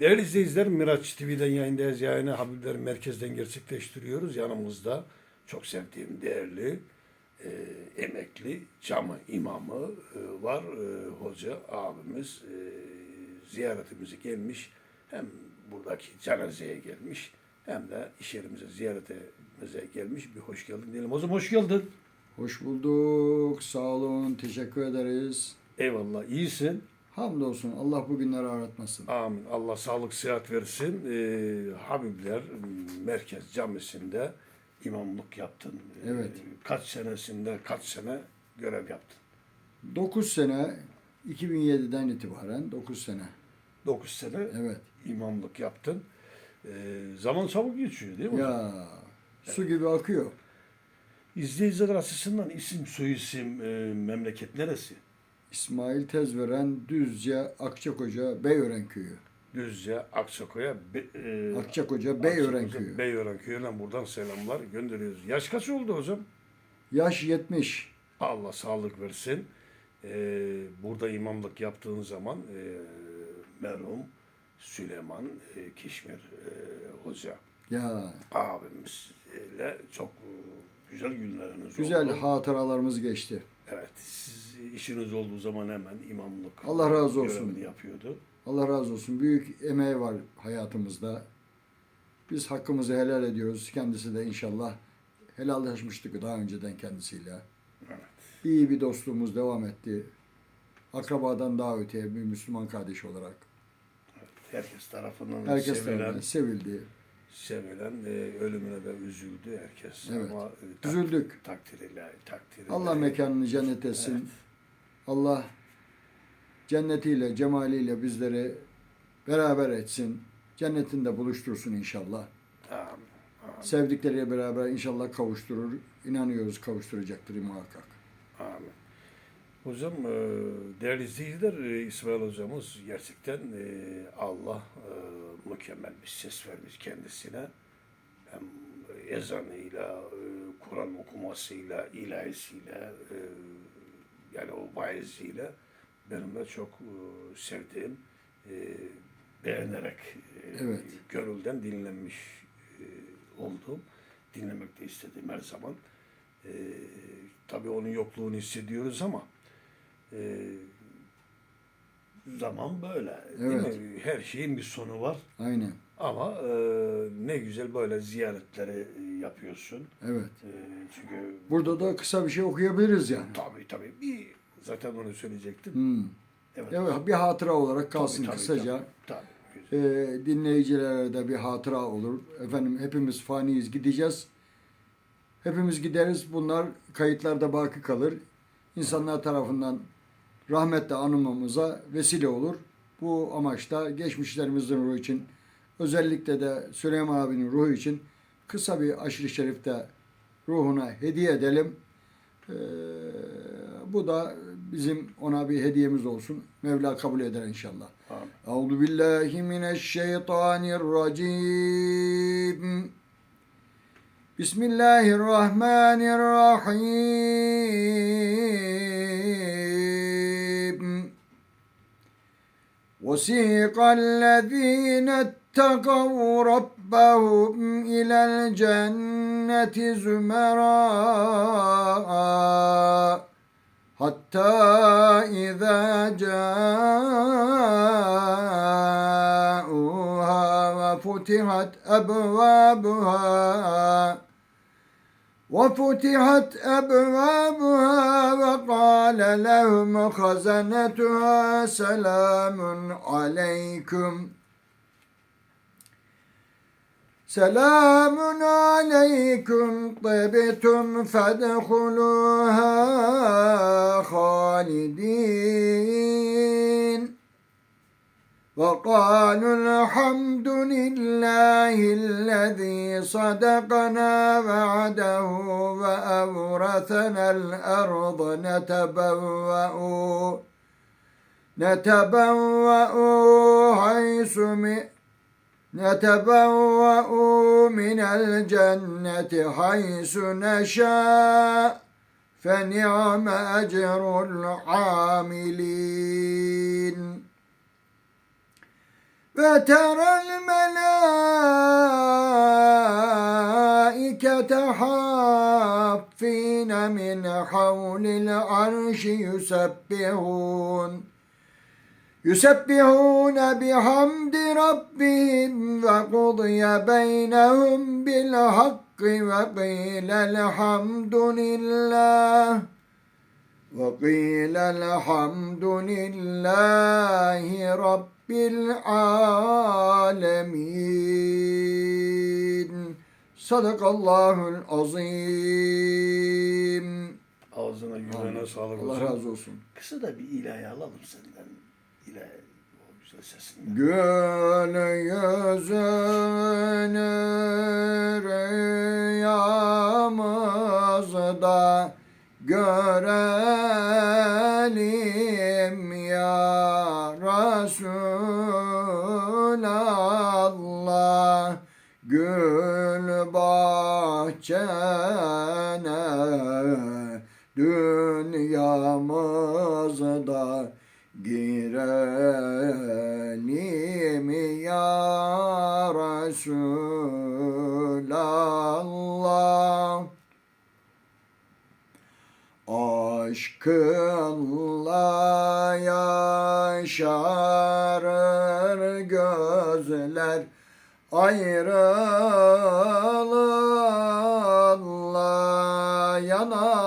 Değerli izleyiciler Miraç TV'den yayındayız. Yayını Habibler Merkez'den gerçekleştiriyoruz. Yanımızda çok sevdiğim değerli e, emekli cami imamı e, var. E, hoca abimiz e, ziyaretimize gelmiş. Hem buradaki cenazeye gelmiş hem de iş yerimize ziyaretimize gelmiş. Bir hoş geldin diyelim. O zaman hoş geldin. Hoş bulduk. Sağ olun. Teşekkür ederiz. Eyvallah iyisin. Hamdolsun. Allah bu günleri aratmasın. Amin. Allah sağlık sıhhat versin. Ee, Habibler Merkez Camisi'nde imamlık yaptın. Ee, Evet. kaç senesinde kaç sene görev yaptın? 9 sene 2007'den itibaren 9 sene. 9 sene Evet. imamlık yaptın. Ee, zaman çabuk geçiyor değil mi? Ya su gibi akıyor. İzleyiciler açısından isim, soyisim, e, memleket neresi? İsmail Tezveren Düzce Akçakoca Beyören Köyü. Düzce, Aksakoya, Be, e, Akçakoca Beyören Aksakoca, Köyü. Beyören Köyü'nden buradan selamlar gönderiyoruz. Yaş kaç oldu hocam? Yaş 70. Allah sağlık versin. Ee, burada imamlık yaptığın zaman e, merhum Süleyman e, Kişmir e, Hoca Ya abimizle çok güzel günleriniz güzel oldu. hatıralarımız geçti. Evet, siz işiniz olduğu zaman hemen imamlık Allah razı olsun. yapıyordu. Allah razı olsun. Büyük emeği var hayatımızda. Biz hakkımızı helal ediyoruz. Kendisi de inşallah helallaşmıştık daha önceden kendisiyle. Evet. İyi bir dostluğumuz devam etti. Akrabadan daha öteye bir Müslüman kardeş olarak. Herkes tarafından Herkes sevilen, tarafından sevildi. sevilen e, ölümüne de üzüldü herkes. Evet. Ama e, tak- Üzüldük. takdir ilahi, takdir Allah mekanını cennet etsin. Evet. Allah cennetiyle, cemaliyle bizleri beraber etsin. Cennetinde buluştursun inşallah. Amin. Sevdikleriyle beraber inşallah kavuşturur. İnanıyoruz kavuşturacaktır muhakkak. Amin. Hocam, e, değerli izleyiciler, e, İsmail hocamız gerçekten e, Allah mükemmel bir ses vermiş kendisine. Hem ezanıyla, Kur'an okumasıyla, ilahisiyle, yani o vaiziyle benim de çok e, sevdiğim, e, beğenerek, e, Evet. gönülden dinlenmiş olduğum, dinlemek de istediğim her zaman. Tabii onun yokluğunu hissediyoruz ama zaman böyle. Değil Evet. mi? Her şeyin bir sonu var. Aynen. Ama e, ne güzel böyle ziyaretleri e, yapıyorsun. Evet. E, çünkü Burada da kısa bir şey okuyabiliriz yani. tabii tabii bir zaten onu söyleyecektim. Hmm. Evet. Evet, bir hatıra olarak kalsın Tabii, tabii, kısaca. Tabii. tabii. Ee, dinleyicilere de bir hatıra olur. Efendim hepimiz faniyiz gideceğiz. Hepimiz gideriz. Bunlar kayıtlarda baki kalır. İnsanlar tarafından rahmetle anılmamıza vesile olur. Bu amaçta geçmişlerimizin ruhu için özellikle de Süleyman abinin ruhu için kısa bir aşırı şerifte ruhuna hediye edelim. Ee, bu da bizim ona bir hediyemiz olsun. Mevla kabul eder inşallah. Amin. أعوذ بالله من الشيطان الرجيم بسم الله الرحمن الرحيم وسيق الذين اتقوا ربهم إلى الجنة زمرًا حتى إذا جاءوها وفتحت أبوابها وفتحت أبوابها وقال لهم خزنتها سلام عليكم سلام عليكم. طبتم فادخلوها خالدين. وقالوا الحمد لله الذي صدقنا وعده وأورثنا الأرض نتبوأ. نتبوأ حيث م- نتبوأ من الجنة حيث نشاء فنعم أجر العاملين. وترى الملائكة حافين من حول العرش يسبحون. يسبحون بحمد ربهم وقضي بينهم بالحق وقيل الحمد لله وقيل الحمد لله رب العالمين صدق الله العظيم Ağzına yüreğine sağlık Allah olsun. razı olsun. Kısa da bir ilahi alalım senden. İlahi o güzel sesinden. Göl yüzünü rüyamızda görelim ya Resulallah Gül bahçene dünyamızda girelim ya Resulallah. Aşkınla yaşarır gözler ayrılıkla yanar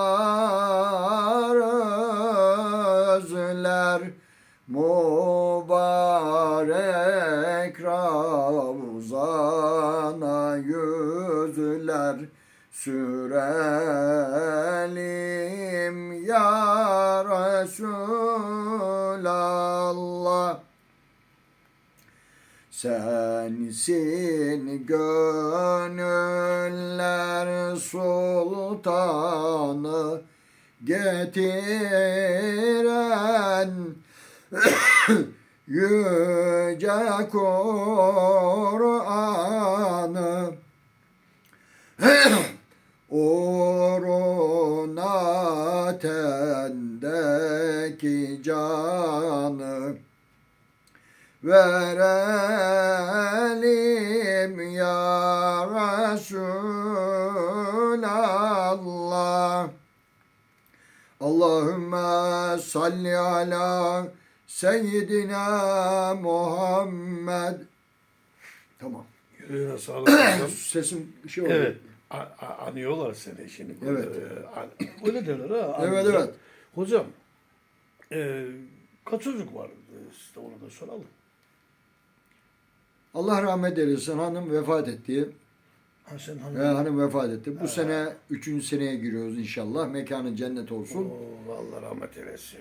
sürelim ya Resulallah. Sensin gönüller sultanı getiren yüce Kur'an'ı Uğruna tendeki canı verelim ya Resulallah. Allahümme salli ala seyyidina Muhammed. Tamam. Yüreğine sağlık. Sesim şey oldu. Evet. Anıyorlar seni şimdi. Evet. Ee, Öyle derler ha. Evet, evet. Hocam e, kaç çocuk var? Ee, Size onu da soralım. Allah rahmet eylesin. Hanım vefat etti. Ha sen Ee, hanım. hanım vefat etti. Bu sene üçüncü seneye giriyoruz inşallah. Mekanı cennet olsun. Oo, Allah rahmet eylesin.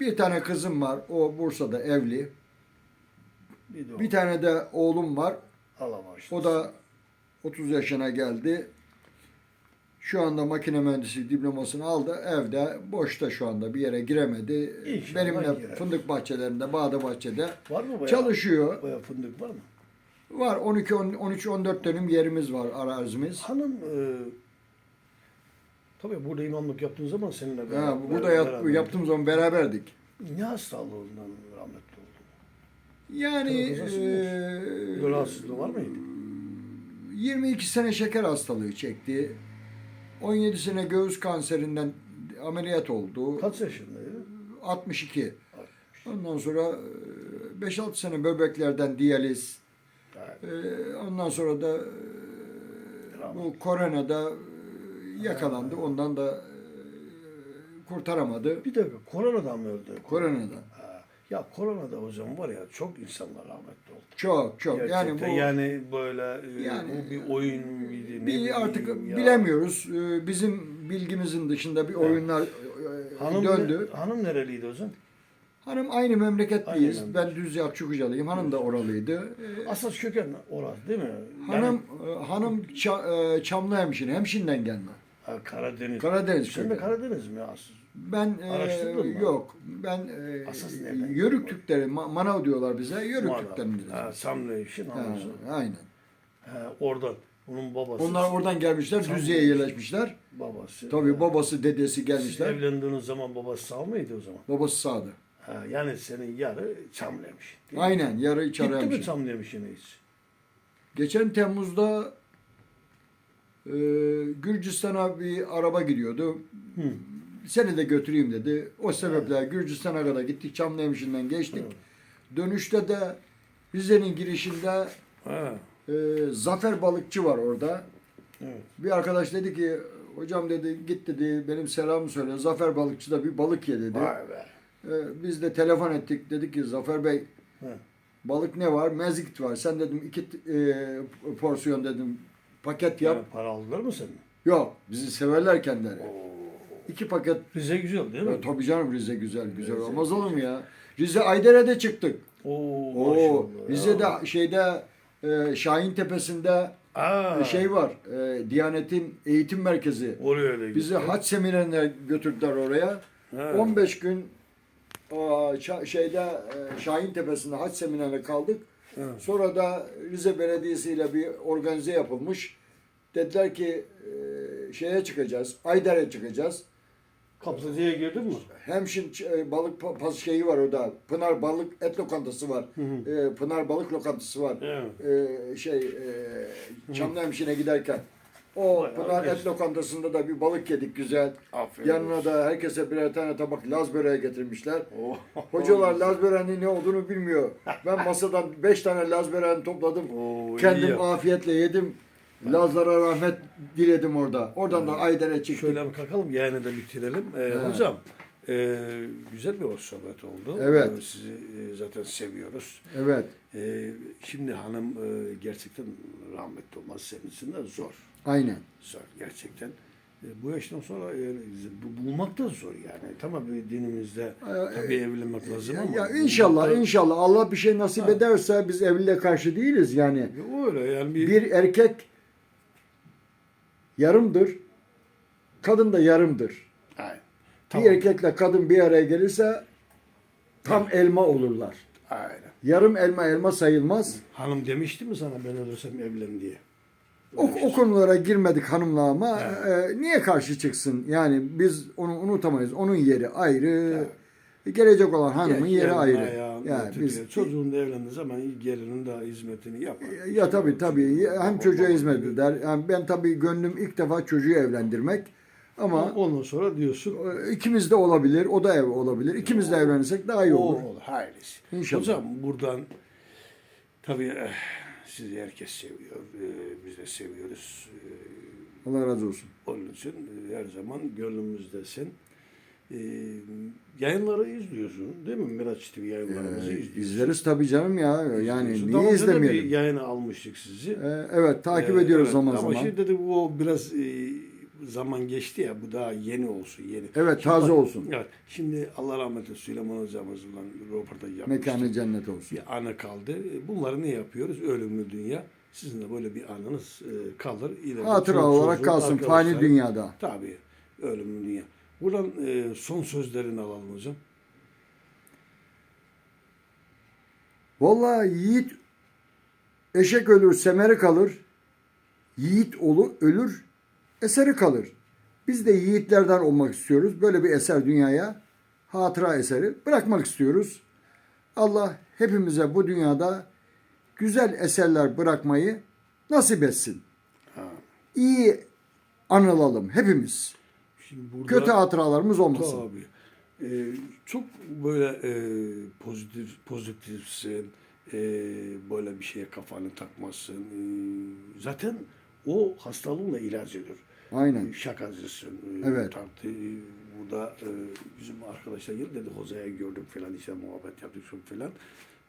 Bir tane kızım var. O Bursa'da evli. Bir de o. Bir tane de oğlum var. Allah bağışlasın. O da 30 yaşına geldi. Şu anda makine mühendisi diplomasını aldı. Evde boşta şu anda bir yere giremedi. İnşallah Benimle girer. fındık bahçelerinde, bağda bahçede var mı bayağı? çalışıyor. Bayağı fındık var mı? Var 12 on- 13 14 dönüm yerimiz var arazimiz. Hanım e, tabii burada imamlık yaptığın zaman seninle Ha, beraber- burada yap, beraber- yaptığımız zaman beraberdik. Ne hastalığından rahmetli oldu? Yani Böyle rahatsızlığı var mıydı? 22 sene şeker hastalığı çekti. 17 sene göğüs kanserinden ameliyat oldu. Kaç yaşındaydı? 62. Ondan sonra e, 5-6 sene böbreklerden diyaliz. Evet. E, Ondan sonra da e, bu koronada e, yakalandı. Ondan da e, kurtaramadı. Bir dakika koronadan mı öldü? Koronada. Ha, Ya koronada hocam var ya çok insanlar rahmetli oldu. Çok çok. Yani Gerçekten bu yani böyle e, Yani, bu bir oyun muydu? ne bir artık ya. bilemiyoruz. E, Bizim bilgimizin dışında bir oyunlar e, Hanım, döndü. hanım nereliydi hocam? Hanım aynı memleketliyiz. Aynı ben Düzyap Çukucalıyım. Hanım da oralıydı. E, Asas köken orası değil mi? Hanım e, hanım Ça- Çamlı hemşire. Hemşinden gelme. Ha, Karadeniz. Karadeniz Sen de. Karadeniz mi asıl? Ben e, Araştırdın mı? yok. Ben e, Asas nereden? Yörük Türkleri, Ma- Manav diyorlar bize. Yörük Manav. Türklerindeyiz. Ha, Samle işin Ha, anası. aynen. Ha, oradan. Onun babası. Onlar oradan gelmişler, Samle Düzce'ye işi. yerleşmişler. Babası. Tabii babası, dedesi Siz gelmişler. evlendiğiniz zaman babası sağ mıydı o zaman? Babası sağdı. Ha, yani senin yarı mi? Aynen yarı Gitti mi Çaremşin. Çamlıhemşin'e hiç? Geçen Temmuz'da e, Gürcistan'a bir araba gidiyordu. Hı. Seni de götüreyim dedi. O sebeple Gürcistan'a kadar gittik. Çamlıhemşin'den geçtik. Dönüşte de Rize'nin girişinde e, Zafer Balıkçı var orada. evet. Bir arkadaş dedi ki hocam dedi git dedi benim selamımı söyle. Zafer Balıkçı da bir balık ye dedi. Vay be. E, biz de telefon ettik. Dedik ki Zafer Bey Ha. balık ne var? Mezgit var. Sen dedim iki e, porsiyon dedim paket yap. Yani para aldılar mı senin? Yok bizi severler kendileri. Oo. İki paket. Rize güzel değil mi? Ya, tabii canım Rize güzel güzel Rize olmaz olur mu ya? Rize Aydere'de çıktık. Oo, Oo. Rize'de şeyde e, Şahin Tepesi'nde Aa, şey var. E, Diyanet'in eğitim merkezi. Oraya öyle Bizi gitti. haç seminerine götürdüler oraya. Ha. 15 gün şeyde e, Şahin Tepesi'nde haç seminerine kaldık. Evet. Sonra da Rize Belediyesi ile bir organize yapılmış. Dediler ki e, şeye çıkacağız, Ayder'e çıkacağız. Kaplıca'ya girdin mi? Hemşin e, balık pa- pas şeyi var orada. Pınar balık et lokantası var. E, Pınar balık lokantası var. Evet. E, şey e, Çamlıhemşin'e giderken. O Bayağı Pınar et lokantasında da bir balık yedik güzel. Aferin Yanına olsun. da herkese birer tane tabak Laz böreği getirmişler. Oo. Hocalar Laz böreğinin ne olduğunu bilmiyor. Ben masadan beş tane Laz böreğini topladım. Oo, iyi Kendim yap. afiyetle yedim. Lazlara rahmet diledim orada. Oradan da Ayder'e çıktık. Şöyle bir kalkalım yayını da bitirelim. Ee, hocam e, güzel bir hoş sohbet oldu. Evet. Ee, Sizi e, zaten seviyoruz. Evet. Ee, şimdi hanım e, gerçekten rahmetli olması senin için de zor. Aynen. Zor gerçekten. E, bu yaştan sonra e, bu- bulmak da zor yani. Tamam bir dinimizde tabii evlenmek lazım ama. ya inşallah da- inşallah Allah bir şey nasip Ha. ederse biz evliliğe karşı değiliz yani. Ya Öyle yani bir, Bir erkek yarımdır. Kadın da yarımdır. Aynen. Bir Tamam. erkekle kadın bir araya gelirse tam elma olurlar. Aynen. Yarım elma elma sayılmaz. Hanım demişti mi sana ben ölürsem evlen diye? O, o konulara girmedik hanımla ama e, niye karşı çıksın? Yani biz onu unutamayız. Onun yeri ayrı. Gelecek olan hanımın Ya, yeri ayrı. ayağın Yani biz Çocuğun da evlendiği zaman gelinin de hizmetini yapar. ya tabii tabii hem çocuğa hizmet eder. Yani ben tabii gönlüm ilk defa çocuğu evlendirmek. Ama Ondan sonra diyorsun e, ikimiz de olabilir. O da ev olabilir. İkimiz de evlenirsek daha iyi olur. olur. olur. Hayırlısı. İnşallah. Hocam buradan tabii eh, sizi herkes seviyor. eh, Biz de seviyoruz. Eh, Allah razı olsun. Onun için eh, her zaman gönlümüzdesin. Eh, Yayınları izliyorsun değil mi? Miraç TV yayınlarımızı Ee, izliyorsun. izleriz tabii canım ya. Yani İzliyorsun. niye Daha izlemeyelim? bir yayına almıştık sizi. Ee, evet takip Ee, ediyoruz evet. zaman Ama zaman. şimdi dedi bu biraz e, zaman geçti ya bu daha yeni olsun yeni. Evet, Şimdi taze bak- olsun. Evet. Şimdi Allah rahmet eylesin Süleyman hocamızla röportaj yapmıştık. Mekanı cennet olsun. Bir anı kaldı. E, Bunları ne yapıyoruz? Ölümlü dünya. Sizin de böyle bir anınız e, kalır. İleride Hatıra olarak kalsın fani dünyada. Tabii. Ölümlü dünya. Buradan e, son sözlerini alalım hocam. Vallahi yiğit eşek ölür semeri kalır. Yiğit olu ölür eseri kalır. Biz de yiğitlerden olmak istiyoruz. Böyle bir eser dünyaya hatıra eseri bırakmak istiyoruz. Allah hepimize bu dünyada güzel eserler bırakmayı nasip etsin. İyi anılalım hepimiz. Şimdi burada, Kötü hatıralarımız olmasın. Tabii. Ee, çok böyle e, pozitif pozitifsin. e, böyle bir şeye kafanı takmazsın. E, zaten o hastalığın da ilacıdır. Aynen. Şakacısın. e, Evet. Tartı, burada e, bizim arkadaşlar geldi dedi Hoza'ya gördük falan işte muhabbet yaptık çok falan.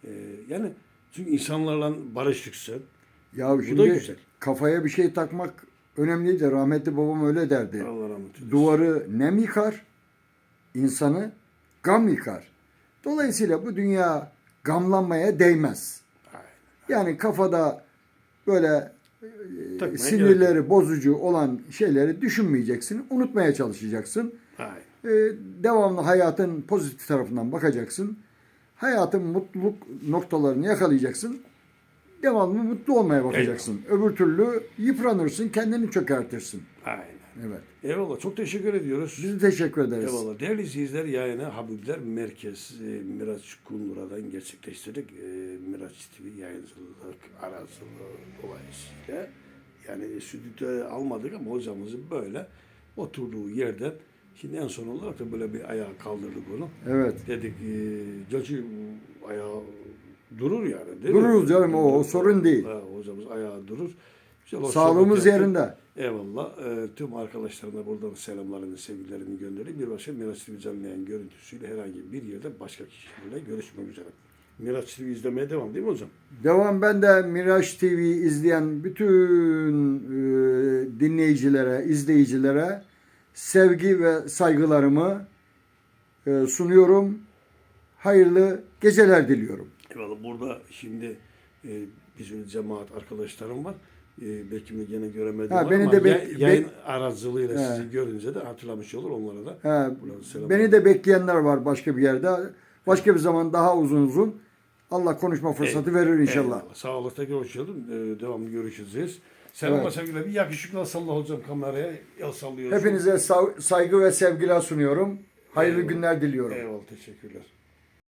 E, yani çünkü insanlarla barışıksın. Ya da şimdi güzel. kafaya bir şey takmak önemliydi. Rahmetli babam öyle derdi. Allah rahmet eylesin. Duvarı nem yıkar, insanı gam yıkar. Dolayısıyla bu dünya gamlanmaya değmez. Aynen. Yani kafada böyle e, Takmaya gerek sinirleri bozucu olan şeyleri düşünmeyeceksin, unutmaya çalışacaksın. Aynen. E, devamlı hayatın pozitif tarafından bakacaksın. Hayatın mutluluk noktalarını yakalayacaksın. Devamlı mutlu olmaya bakacaksın. Öbür türlü yıpranırsın, kendini çökertirsin. Aynen. Evet. Eyvallah. Çok teşekkür ediyoruz. Biz teşekkür ederiz. Eyvallah. Değerli izleyiciler yayını Habibler Merkez e, Miraç Kundura'dan gerçekleştirdik. E, Miraç TV yayıncılık aracılığı dolayısıyla yani stüdyoya almadık ama hocamızın böyle oturduğu yerden şimdi en son olarak da böyle bir ayağa kaldırdık onu. Evet. Dedik e, bu ayağı durur yani değil mi? Dururuz canım, o- o sorun değil. Ha, hocamız ayağı durur. Güzel, Sağlığımız yerinde. Eyvallah. Ee, tüm arkadaşlarına buradan selamlarını, sevgilerimi göndereyim. Bir başka Miraç TV canlı yayın görüntüsüyle herhangi bir yerde başka kişilerle görüşmek üzere. Miraç TV izlemeye devam değil mi hocam? Devam ben de Miraç TV izleyen bütün e, dinleyicilere, izleyicilere sevgi ve saygılarımı e, sunuyorum. Hayırlı geceler diliyorum. Eyvallah. Burada şimdi e, sürü cemaat arkadaşlarım var. E, belki mi gene göremedim Ha, ama beni de ya- bek- yayın bek- aracılığıyla He. sizi görünce de hatırlamış olur onlara da. He, selam. beni de bekleyenler var başka bir yerde. Başka bir zaman daha uzun uzun. Allah konuşma fırsatı verir inşallah. Eyvallah. Sağlıkta görüşelim. Ee, devamlı görüşeceğiz. Selamlar Evet. sevgiler. Bir yakışıklı salla hocam kameraya. El sallıyorsun. Hepinize saygı ve sevgiler sunuyorum. Hayırlı Eyvallah. günler diliyorum. Eyvallah. Teşekkürler.